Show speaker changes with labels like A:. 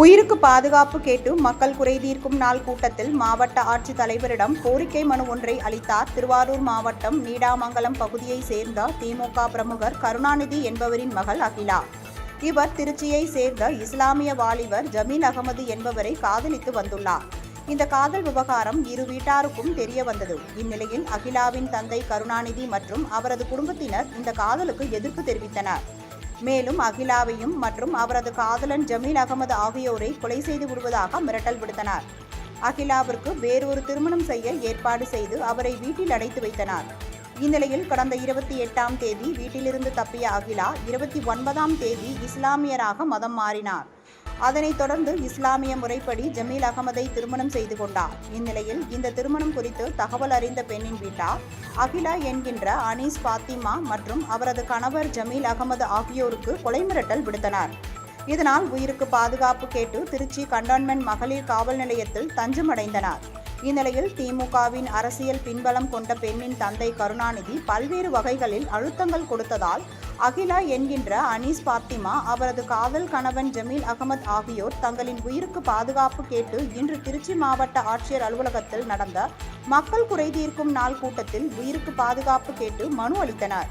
A: உயிருக்கு பாதுகாப்பு கேட்டு மக்கள் குறைதீர்க்கும் நாள் கூட்டத்தில் மாவட்ட ஆட்சித்தலைவரிடம் கோரிக்கை மனு ஒன்றை அளித்தார். திருவாரூர் மாவட்டம் நீடாமங்கலம் பகுதியைச் சேர்ந்த திமுக பிரமுகர் கருணாநிதி என்பவரின் மகள் அகிலா. இவர் திருச்சியை சேர்ந்த இஸ்லாமிய வாலிபர் ஜமீல் அகமது என்பவரை காதலித்து வந்துள்ளார். இந்த காதல் விவகாரம் இரு வீட்டாருக்கும் தெரிய வந்தது. இந்நிலையில் அகிலாவின் தந்தை கருணாநிதி மற்றும் அவரது குடும்பத்தினர் இந்த காதலுக்கு எதிர்ப்பு தெரிவித்தனர். மேலும் அகிலாவையும் மற்றும் அவரது காதலன் ஜமீல் அகமது ஆகியோரை கொலை செய்து விடுவதாக மிரட்டல் விடுத்தனர். அகிலாவிற்கு வேறொரு திருமணம் செய்ய ஏற்பாடு செய்து அவரை வீட்டில் அடைத்து வைத்தனர். இந்நிலையில் கடந்த இருபத்தி எட்டாம் தேதி வீட்டிலிருந்து தப்பிய அகிலா இருபத்தி ஒன்பதாம் தேதி இஸ்லாமியராக மதம் மாறினார். அதனைத் தொடர்ந்து இஸ்லாமிய முறைப்படி ஜமீல் அகமதை திருமணம் செய்து கொண்டார். இந்நிலையில் இந்த திருமணம் குறித்து தகவல் அறிந்த பெண்ணின் வீட்டார் அகிலா என்கின்ற அனீஸ் பாத்திமா மற்றும் அவரது கணவர் ஜமீல் அகமது ஆகியோருக்கு கொலை மிரட்டல் விடுத்தனர். இதனால் உயிருக்கு பாதுகாப்பு கேட்டு திருச்சி கண்டான்மென்ட் மகளிர் காவல் நிலையத்தில் தஞ்சமடைந்தனர். இந்நிலையில் திமுகவின் அரசியல் பின்பலம் கொண்ட பெண்ணின் தந்தை கருணாநிதி பல்வேறு வகைகளில் அழுத்தங்கள் கொடுத்ததால் அகிலா என்கின்ற அனீஸ் பாத்திமா அவரது காதல் கணவன் ஜமீல் அகமது ஆகியோர் தங்களின் உயிருக்கு பாதுகாப்பு கேட்டு இன்று திருச்சி மாவட்ட ஆட்சியர் அலுவலகத்தில் நடந்த மக்கள் குறைதீர்க்கும் நாள் கூட்டத்தில் உயிருக்கு பாதுகாப்பு கேட்டு மனு அளித்தனர்.